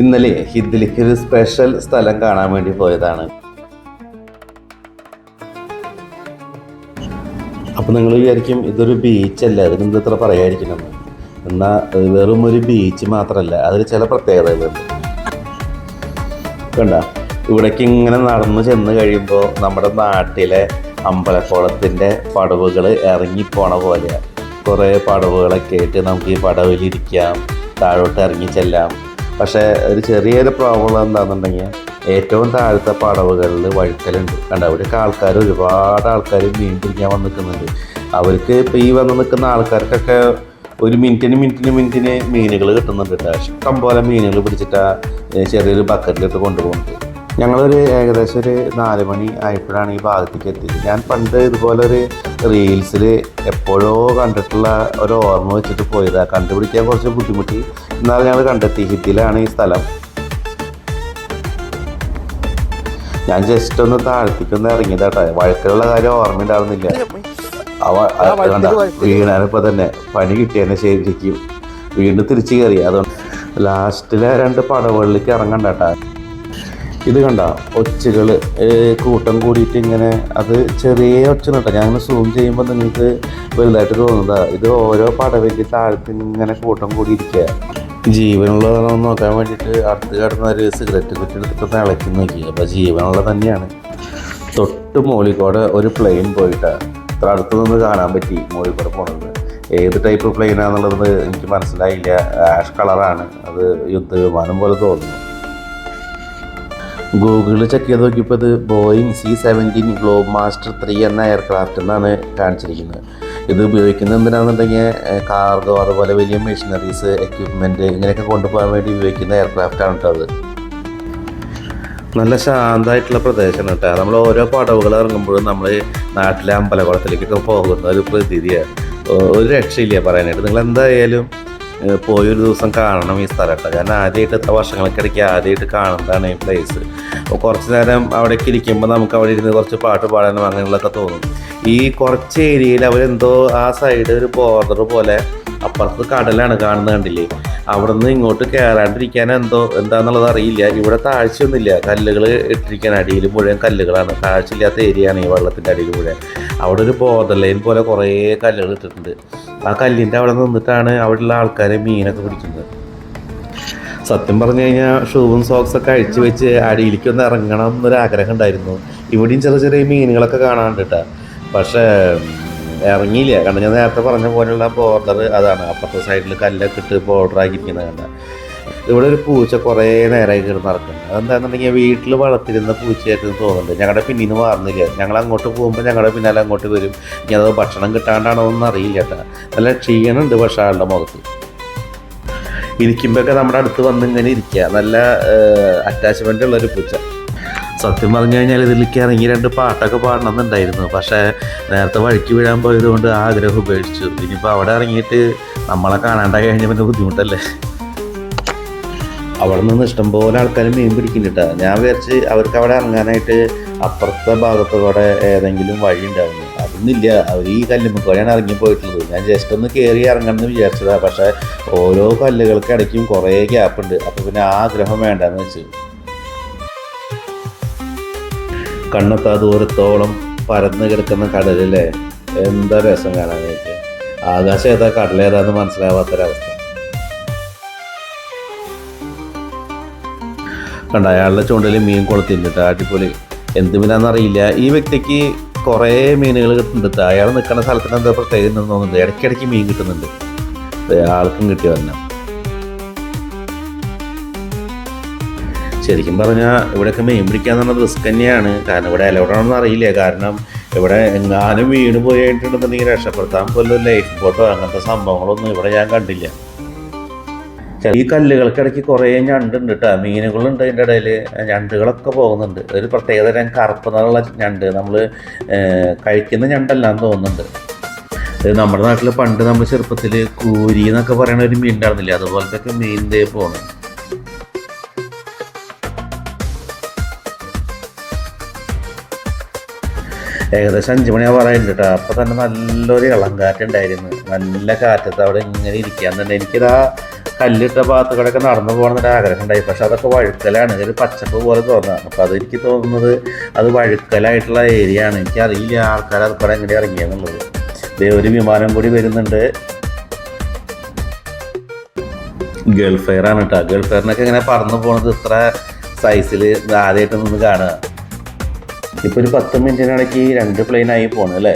ഇന്നലെ ഹിദ്ലിക്ക് ഒരു സ്പെഷ്യൽ സ്ഥലം കാണാൻ വേണ്ടി പോയതാണ്. അപ്പോൾ നിങ്ങൾ വിചാരിക്കും ഇതൊരു ബീച്ചല്ല അതിനെന്ത് ഇത്ര പറയായിരിക്കണം എന്നാൽ വെറും ഒരു ബീച്ച് മാത്രമല്ല അതിൽ ചില പ്രത്യേകതകളുണ്ട് കണ്ട? ഇവിടേക്ക് ഇങ്ങനെ നടന്നു ചെന്ന് കഴിയുമ്പോൾ നമ്മുടെ നാട്ടിലെ അമ്പലക്കുളത്തിന്റെ പടവുകൾ ഇറങ്ങിപ്പോണ പോലെയാണ് കുറേ പടവുകളൊക്കെ ആയിട്ട് നമുക്ക് ഈ പടവിലിരിക്കാം താഴോട്ട് ഇറങ്ങി ചെല്ലാം. പക്ഷേ ഒരു ചെറിയൊരു പ്രോബ്ലം എന്താണെന്നുണ്ടെങ്കിൽ ഏറ്റവും താഴത്തെ പടവുകളിൽ വഴുക്കലുണ്ട്. കണ്ട? അവിടെയൊക്കെ ആൾക്കാർ ഒരുപാട് ആൾക്കാർ മീൻ പിടിക്കാൻ വന്ന് നിൽക്കുന്നുണ്ട് അവർക്ക് ഇപ്പോൾ ഈ വന്ന് നിൽക്കുന്ന ആൾക്കാർക്കൊക്കെ ഒരു മിനിറ്റിന് മിനിറ്റിന് മിനിറ്റിന് മീനുകൾ കിട്ടുന്നുണ്ട് കേട്ടോ. ഇഷ്ടം പോലെ മീനുകൾ പിടിച്ചിട്ട് ചെറിയൊരു ബക്കറ്റിലിട്ട് കൊണ്ടുപോകുന്നുണ്ട് ഞങ്ങളൊരു ഏകദേശം ഒരു നാല് മണി ആയപ്പോഴാണ് ഈ ഭാഗത്തേക്ക് എത്തിയത്. ഞാൻ പണ്ട് ഇതുപോലെ ഒരു റീൽസിൽ എപ്പോഴോ കണ്ടിട്ടുള്ള ഒരു ഓർമ്മ വെച്ചിട്ട് പോയതാണ് കണ്ടുപിടിക്കാൻ കുറച്ച് ബുദ്ധിമുട്ടി. എന്നാലും ഞങ്ങൾ കണ്ടെത്തി. ഹിത്തിലാണ് ഈ സ്ഥലം. ഞാൻ ജസ്റ്റ് ഒന്ന് താഴ്ത്തിക്ക് ഒന്ന് ഇറങ്ങിയതാട്ടെ. വഴക്കിലുള്ള കാര്യം ഓർമ്മയുണ്ടാവുന്നില്ല അവ കണ്ട വീണാനിപ്പോൾ തന്നെ. പണി കിട്ടിയതിനെ ശരിക്കും. വീണ്ടും തിരിച്ചു കയറി. അതുകൊണ്ട് ലാസ്റ്റിലെ രണ്ട് പടവുകളിലേക്ക് ഇറങ്ങണ്ടാട്ടാ. ഇത് കണ്ട ഒച്ചകൾ കൂട്ടം കൂടിയിട്ട് ഇങ്ങനെ അത് ചെറിയ ഒച്ച കേട്ടോ ഞാൻ സൂം ചെയ്യുമ്പോൾ നിങ്ങൾക്ക് വലുതായിട്ട് തോന്നുന്നതാ. ഇത് ഓരോ പടവയ്ക്ക് താഴത്ത് ഇങ്ങനെ കൂട്ടം കൂടിയിരിക്കുക ജീവനുള്ളതാണോ നോക്കാൻ വേണ്ടിയിട്ട് അടുത്ത് കിടന്ന ഒരു സിഗരറ്റ് കുറ്റി എടുത്തിട്ട് ഇളക്കി നോക്കി. അപ്പോൾ ജീവനുള്ള തന്നെയാണ്. തൊട്ട് മോളിക്കോടെ ഒരു പ്ലെയിൻ പോയിട്ട്. അത്ര അടുത്ത് നിന്ന് കാണാൻ പറ്റി മോളിക്കോടെ പോണത്. ഏത് ടൈപ്പ് പ്ലെയിനാണെന്നുള്ളത് എനിക്ക് മനസ്സിലായില്ല. ആഷ് കളറാണ് അത് യുദ്ധവിമാനം പോലെ തോന്നുന്നു. ഗൂഗിളിൽ ചെക്ക് ചെയ്ത് നോക്കിയപ്പോൾ ഇത് Boeing C seventeen Globemaster three എന്ന എയർക്രാഫ്റ്റ് എന്നാണ് കാണിച്ചിരിക്കുന്നത്. ഇത് ഉപയോഗിക്കുന്നത് എന്തിനാണെന്നുണ്ടെങ്കിൽ കാർഗോ അതുപോലെ വലിയ മെഷീനറീസ് എക്യുപ്മെന്റ് ഇങ്ങനെയൊക്കെ കൊണ്ടുപോകാൻ വേണ്ടി ഉപയോഗിക്കുന്ന എയർക്രാഫ്റ്റാണ് കേട്ടോ അത്. നല്ല ശാന്തമായിട്ടുള്ള പ്രദേശമാണ് കേട്ടോ നമ്മൾ ഓരോ പടവുകൾ ഇറങ്ങുമ്പോഴും നമ്മൾ നാട്ടിലെ അമ്പലകുളത്തിലേക്കൊക്കെ പോകുന്ന ഒരു പ്രതീതിയാണ്. ഒരു രക്ഷയില്ല പറയാനായിട്ട്. നിങ്ങൾ എന്തായാലും പോയൊരു ദിവസം കാണണം ഈ സ്ഥലം കേട്ടോ ഞാൻ ആദ്യമായിട്ട് എത്ര വർഷങ്ങൾക്കിടയ്ക്ക് ആദ്യമായിട്ട് കാണുന്നതാണ് ഈ പ്ലേസ് അപ്പോൾ കുറച്ച് നേരം അവിടേക്ക് ഇരിക്കുമ്പോൾ നമുക്ക് അവിടെ ഇരുന്ന് കുറച്ച് പാട്ട് പാടാനും അങ്ങനെയുള്ളതൊക്കെ തോന്നും. ഈ കുറച്ച് ഏരിയയിൽ അവരെന്തോ ആ സൈഡ് ഒരു ബോർഡർ പോലെ അപ്പുറത്ത് കടലാണ് കാണുന്നത് കണ്ടില്ലേ? അവിടെ നിന്ന് ഇങ്ങോട്ട് കയറാണ്ടിരിക്കാൻ എന്തോ എന്താന്നുള്ളത് അറിയില്ല. ഇവിടെ താഴ്ചയൊന്നുമില്ല. കല്ലുകൾ ഇട്ടിരിക്കാൻ അടിയിൽ മുഴുവൻ കല്ലുകളാണ്. താഴ്ചയില്ലാത്ത ഏരിയ ആണ് ഈ വെള്ളത്തിന്റെ അടിയിൽ മുഴുവൻ. അവിടെ ഒരു ബോർഡർ ലൈൻ പോലെ കുറേ കല്ലുകൾ ഇട്ടിട്ടുണ്ട്. ആ കല്ലിന്റെ അവിടെ നിന്നിട്ടാണ് അവിടെയുള്ള ആൾക്കാരെ മീനൊക്കെ പിടിക്കുന്നത്. സത്യം പറഞ്ഞു കഴിഞ്ഞാൽ ഷൂവും സോക്സ് ഒക്കെ അഴിച്ചു വെച്ച് അടിയിലേക്ക് ഒന്ന് ഇറങ്ങണം എന്നൊരു ആഗ്രഹം ഉണ്ടായിരുന്നു. ഇവിടെയും ചെറിയ ചെറിയ മീനുകളൊക്കെ കാണാണ്ട് കേട്ടോ. പക്ഷേ ഇറങ്ങിയില്ല? കാരണം ഞാൻ നേരത്തെ പറഞ്ഞ പോലെയുള്ള ബോർഡർ അതാണ്. അപ്പുറത്തെ സൈഡിൽ കല്ലൊക്കെ ഇട്ട് ബോർഡർ ആക്കിയിരിക്കുന്നത് കണ്ട. ഇവിടെ ഒരു പൂച്ച കുറേ നേരമായി കിടന്ന് നടക്കുന്നത് അതെന്താണെന്നുണ്ടെങ്കിൽ വീട്ടിൽ വളർത്തിരുന്ന പൂച്ചയായിട്ട് തോന്നുന്നുണ്ട്. ഞങ്ങളുടെ പിന്നിൽ നിന്ന് മാറുന്നില്ല? ഞങ്ങൾ അങ്ങോട്ട് പോകുമ്പോൾ ഞങ്ങളുടെ പിന്നാലെ അങ്ങോട്ട് വരും. ഇനി അത് ഭക്ഷണം കിട്ടാണ്ടാണോ എന്ന് അറിയില്ല കേട്ടോ. നല്ല ക്ഷീണമുണ്ട് പക്ഷേ ആളുടെ മുഖത്ത്. ഇരിക്കുമ്പോഴൊക്കെ നമ്മുടെ അടുത്ത് വന്ന് ഇങ്ങനെ ഇരിക്കുക. നല്ല അറ്റാച്ച്മെന്റ് ഉള്ളൊരു പൂച്ച. സത്യം പറഞ്ഞു കഴിഞ്ഞാൽ ഇതിലേക്ക് ഇറങ്ങി രണ്ട് പാട്ടൊക്കെ പാടണമെന്നുണ്ടായിരുന്നു. പക്ഷേ നേരത്തെ വഴിക്ക് വീഴാൻ പോയത് കൊണ്ട് ആ ആഗ്രഹം ഉപേക്ഷിച്ചു. ഇനിയിപ്പോൾ അവിടെ ഇറങ്ങിയിട്ട് നമ്മളെ കാണാണ്ടായി കഴിഞ്ഞാൽ പിന്നെ ബുദ്ധിമുട്ടല്ലേ? അവിടെ നിന്ന് ഇഷ്ടംപോലെ ആൾക്കാർ മീൻ പിടിക്കുന്നുണ്ട് ഞാൻ വിചാരിച്ച് അവർക്ക് അവിടെ ഇറങ്ങാനായിട്ട് അപ്പുറത്തെ ഭാഗത്തൂടെ ഏതെങ്കിലും വഴി ഉണ്ടായിരുന്നു. അതൊന്നുമില്ല. അവർ ഈ കല്ലുമ്മക്കോടെയാണ് ഇറങ്ങി പോയിട്ടുള്ളത്. ഞാൻ ജസ്റ്റ് ഒന്ന് കയറി ഇറങ്ങണം എന്ന് വിചാരിച്ചതാണ് പക്ഷേ ഓരോ കല്ലുകൾക്ക് ഇടയ്ക്കും കുറേ ഗ്യാപ്പ് ഉണ്ട്. അപ്പോൾ പിന്നെ ആഗ്രഹം വേണ്ടെന്ന് വെച്ചു. കണ്ണെത്താ ദൂരത്തോളം പരന്ന് കിടക്കുന്ന കടലിലെ എന്താ രസം കാണാനായിട്ട് ആകാശം ഏതാ കടലേതാന്ന് മനസ്സിലാവാത്തൊരവസ്ഥ. കണ്ട അയാളുടെ ചൂണ്ടയിൽ മീൻ കൊളുത്തിട്ട് അടിപൊളി. എന്ത് മീനാണെന്നറിയില്ല ഈ വ്യക്തിക്ക് കുറേ മീനുകൾ കിട്ടുന്നുണ്ട് അയാൾ നിൽക്കുന്ന സ്ഥലത്തിന് എന്താ ഉണ്ടെന്ന് തോന്നുന്നുണ്ട്. ഇടയ്ക്കിടയ്ക്ക് മീൻ കിട്ടുന്നുണ്ട്. അയാൾക്കും കിട്ടി വരണം ശരിക്കും പറഞ്ഞാൽ ഇവിടെയൊക്കെ മീൻ പിടിക്കുക എന്നുള്ളത് റിസ്ക് തന്നെയാണ്. കാരണം ഇവിടെ അലൗഡാണെന്ന് അറിയില്ല. കാരണം ഇവിടെ എങ്ങാനും വീണ് പോയിട്ടുണ്ടെന്നുണ്ടെങ്കിൽ രക്ഷപ്പെടുത്താൻ പോലും ലൈഫ് ബോട്ടോ അങ്ങനത്തെ സംഭവങ്ങളൊന്നും ഇവിടെ ഞാൻ കണ്ടില്ല. ഈ കല്ലുകൾക്കിടയ്ക്ക് കുറേ ഞണ്ടുണ്ട് കേട്ടോ മീനുകളുണ്ട് അതിന്റെ ഇടയിൽ ഞണ്ടുകളൊക്കെ പോകുന്നുണ്ട്. ഒരു പ്രത്യേകതരം കറുപ്പ് നിറമുള്ള ഞണ്ട്. നമ്മൾ കഴിക്കുന്ന ഞണ്ടല്ലാന്ന് തോന്നുന്നുണ്ട്. നമ്മുടെ നാട്ടിൽ പണ്ട് നമ്മൾ ചെറുപ്പത്തിൽ കൂരി എന്നൊക്കെ പറയുന്ന ഒരു മീൻ ഉണ്ടായിരുന്നില്ല? അതുപോലത്തെ ഒക്കെ മീൻ ദേ പോകണം ഏകദേശം അഞ്ച് പറയുന്നുണ്ട് കേട്ടോ അപ്പോൾ തന്നെ നല്ലൊരു ഇളങ്കാറ്റുണ്ടായിരുന്നു. നല്ല കാറ്റത്ത് അവിടെ ഇങ്ങനെ ഇരിക്കാൻ തന്നെ എനിക്കിതാ കല്ലിട്ട ഭാഗത്തുകൂടെയൊക്കെ നടന്നു പോകണം നടന്നു പോകണമെന്നൊരു ആഗ്രഹം ഉണ്ടായി പക്ഷെ അതൊക്കെ വഴുക്കലാണ്. ഒരു പച്ചപ്പ് പോലെ തോന്നുക അപ്പോൾ അതെനിക്ക് തോന്നുന്നത് അത് വഴുക്കലായിട്ടുള്ള ഏരിയ ആണ്. എനിക്കറിയില്ല ആൾക്കാർ അത് കൂടെ എങ്ങനെ ഇറങ്ങിയെന്നുള്ളത് ദേ ഒരു വിമാനം കൂടി വരുന്നുണ്ട്. ഗൾഫ് ഫെയർ ആണ് കേട്ടോ ഗൾഫ് ഇങ്ങനെ പറന്നു പോണത് ഇത്ര സൈസിൽ ആദ്യമായിട്ട് നിന്ന് കാണുക. ഇപ്പൊ ഒരു പത്ത് മിനിറ്റിനിടയ്ക്ക് രണ്ട് പ്ലെയിൻ ആയി പോണു അല്ലേ?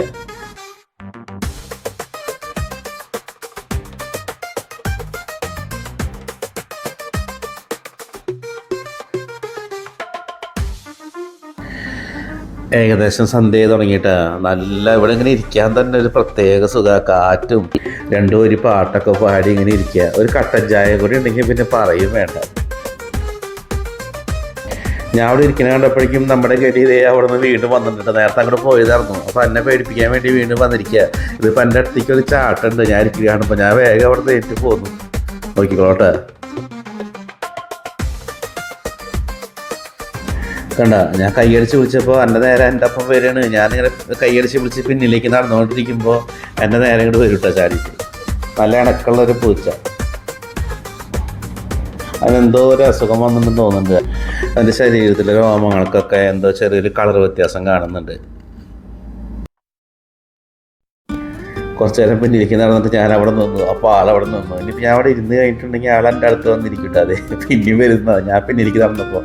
ഏകദേശം സന്ധ്യ തുടങ്ങിയിട്ട്. നല്ല ഇവിടെ ഇങ്ങനെ ഇരിക്കാൻ തന്നെ ഒരു പ്രത്യേക സുഖ കാറ്റും. രണ്ടു ഒരു പാട്ടൊക്കെ പാടി ഇങ്ങനെ ഇരിക്കുക ഒരു കട്ടൻ ചായ കൂടി ഉണ്ടെങ്കിൽ പിന്നെ പറയും വേണ്ട. ഞാൻ അവിടെ ഇരിക്കുന്ന കണ്ടപ്പോഴേക്കും നമ്മുടെ ചെടി ഇതേ അവിടെ നിന്ന് വീണ്ടും വന്നിട്ടുണ്ട്. നേരത്തെ അങ്ങോട്ട് പോയതായിരുന്നു. അപ്പോൾ എന്നെ പേടിപ്പിക്കാൻ വേണ്ടി വീണ്ടും വന്നിരിക്കുക ഇതിപ്പോൾ എന്റെ അടുത്തേക്ക് ഒരു ചാട്ടുണ്ട്. ഞാൻ ഇരിക്കുകയാണ്. അപ്പോൾ ഞാൻ വേഗം അവിടെ നേരിട്ട് പോന്നു. നോക്കിക്കോട്ടെ കണ്ട ഞാൻ കൈയടിച്ച് വിളിച്ചപ്പോൾ എന്റെ നേരെ എന്റെ അപ്പം വരികയാണ്. ഞാനിങ്ങനെ കൈയടിച്ച് വിളിച്ച് പിന്നിലേക്ക് നടന്നുകൊണ്ടിരിക്കുമ്പോൾ എന്റെ നേരെ ഇങ്ങോട്ട് വരും കേട്ടോ ചാടിയിട്ട് നല്ല ഇണക്കുള്ളൊരു പൂച്ച. അതിനെന്തോ ഒരു അസുഖം വന്നിട്ടുണ്ടെന്ന് തോന്നുന്നുണ്ട്. അതിന്റെ ശരീരത്തിലെ രോമങ്ങൾക്കൊക്കെ എന്തോ ചെറിയൊരു കളർ വ്യത്യാസം കാണുന്നുണ്ട്. കുറച്ച് നേരം പിന്നെ ഇരിക്കുന്ന നടന്നിട്ട് ഞാൻ അവിടെ നിന്നു. അപ്പോൾ ആൾ അവിടെ നിന്നു. ഇനിയിപ്പോൾ ഞാൻ അവിടെ ഇരുന്ന് കഴിഞ്ഞിട്ടുണ്ടെങ്കിൽ ആൾ എന്റെ അടുത്ത് വന്നിരിക്കട്ടെ അതെ പിന്നെയും വരുന്നത്. ഞാൻ പിന്നിലേക്ക് നടന്നപ്പോൾ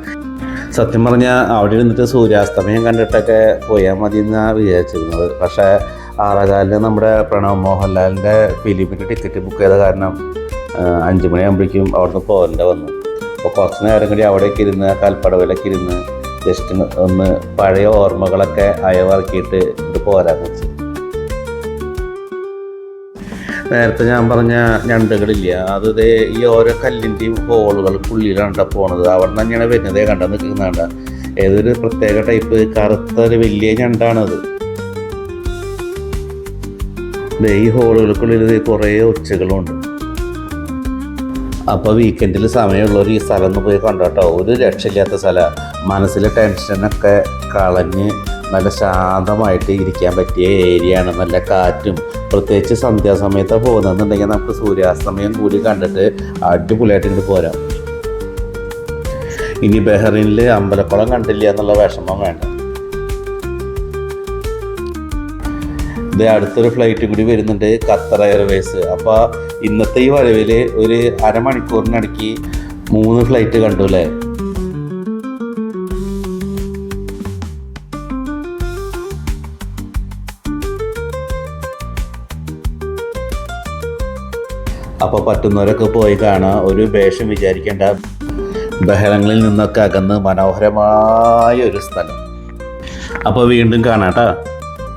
സത്യം പറഞ്ഞാൽ അവിടെ ഇരുന്നിട്ട് സൂര്യാസ്തമയം കണ്ടിട്ടൊക്കെ പോയാൽ മതി എന്നാണ് വിചാരിച്ചിരുന്നത്. പക്ഷേ ആറാകാലിൽ നമ്മുടെ പ്രണവ് മോഹൻലാലിന്റെ ഫിലിമിന്റെ ടിക്കറ്റ് ബുക്ക് ചെയ്ത കാരണം അഞ്ച് മണിയാകുമ്പോഴേക്കും അവിടുന്ന് പോകേണ്ട വന്നു. അപ്പോൾ കുറച്ച് നേരം കൂടി അവിടെയൊക്കെ ഇരുന്ന് കൽപ്പടവിലൊക്കെ ഇരുന്ന് ജസ്റ്റ് ഒന്ന് പഴയ ഓർമ്മകളൊക്കെ അയവിറക്കിയിട്ട് ഇത് പോരാൻ വെച്ചു. നേരത്തെ ഞാൻ പറഞ്ഞ ഞണ്ടുകളില്ല അത് ഇതേ ഈ ഓരോ കല്ലിന്റെയും ഹോളുകൾ പുള്ളിയിലാണ് പോണത്. അവിടെ നിന്ന് തന്നെയാണ് വരുന്നത് കണ്ട നിൽക്കുന്നതാണ്ട. ഏതൊരു പ്രത്യേക ടൈപ്പ് കറുത്ത ഒരു വലിയ ഞണ്ടാണത്. ഈ ഹോളുകൾക്കുള്ളിൽ കുറേ ഒച്ചകളുണ്ട്. അപ്പോൾ വീക്കെൻഡിൽ സമയമുള്ളവർ ഈ സ്ഥലം ഒന്ന് പോയി കണ്ടോട്ടോ. ഒരു രക്ഷയില്ലാത്ത സ്ഥലമാണ് മനസ്സിലെ ടെൻഷനൊക്കെ കളഞ്ഞ് നല്ല ശാന്തമായിട്ട് ഇരിക്കാൻ പറ്റിയ ഏരിയ ആണ്. നല്ല കാറ്റും. പ്രത്യേകിച്ച് സന്ധ്യാസമയത്ത് പോകുന്നതെന്നുണ്ടെങ്കിൽ നമുക്ക് സൂര്യാസ്തമയം കൂടി കണ്ടിട്ട് അടിപൊളിയായിട്ട് ഇങ്ങോട്ട് പോരാം. ഇനി ബഹ്റിനിൽ അമ്പലക്കുളം കണ്ടില്ല എന്നുള്ള വിഷമം വേണ്ട. ഇത് അടുത്തൊരു ഫ്ലൈറ്റ് കൂടി വരുന്നുണ്ട് ഖത്തർ എയർവേസ് അപ്പോൾ ഇന്നത്തെ ഈ വരവിൽ ഒരു അരമണിക്കൂറിനടുക്കി മൂന്ന് ഫ്ലൈറ്റ് കണ്ടു അല്ലേ? അപ്പോൾ പറ്റുന്നവരൊക്കെ പോയി കാണാം. ഒരു വേഷം വിചാരിക്കേണ്ട ബഹളങ്ങളിൽ നിന്നൊക്കെ അകന്ന് മനോഹരമായ ഒരു സ്ഥലം. അപ്പോൾ വീണ്ടും കാണാം കേട്ടോ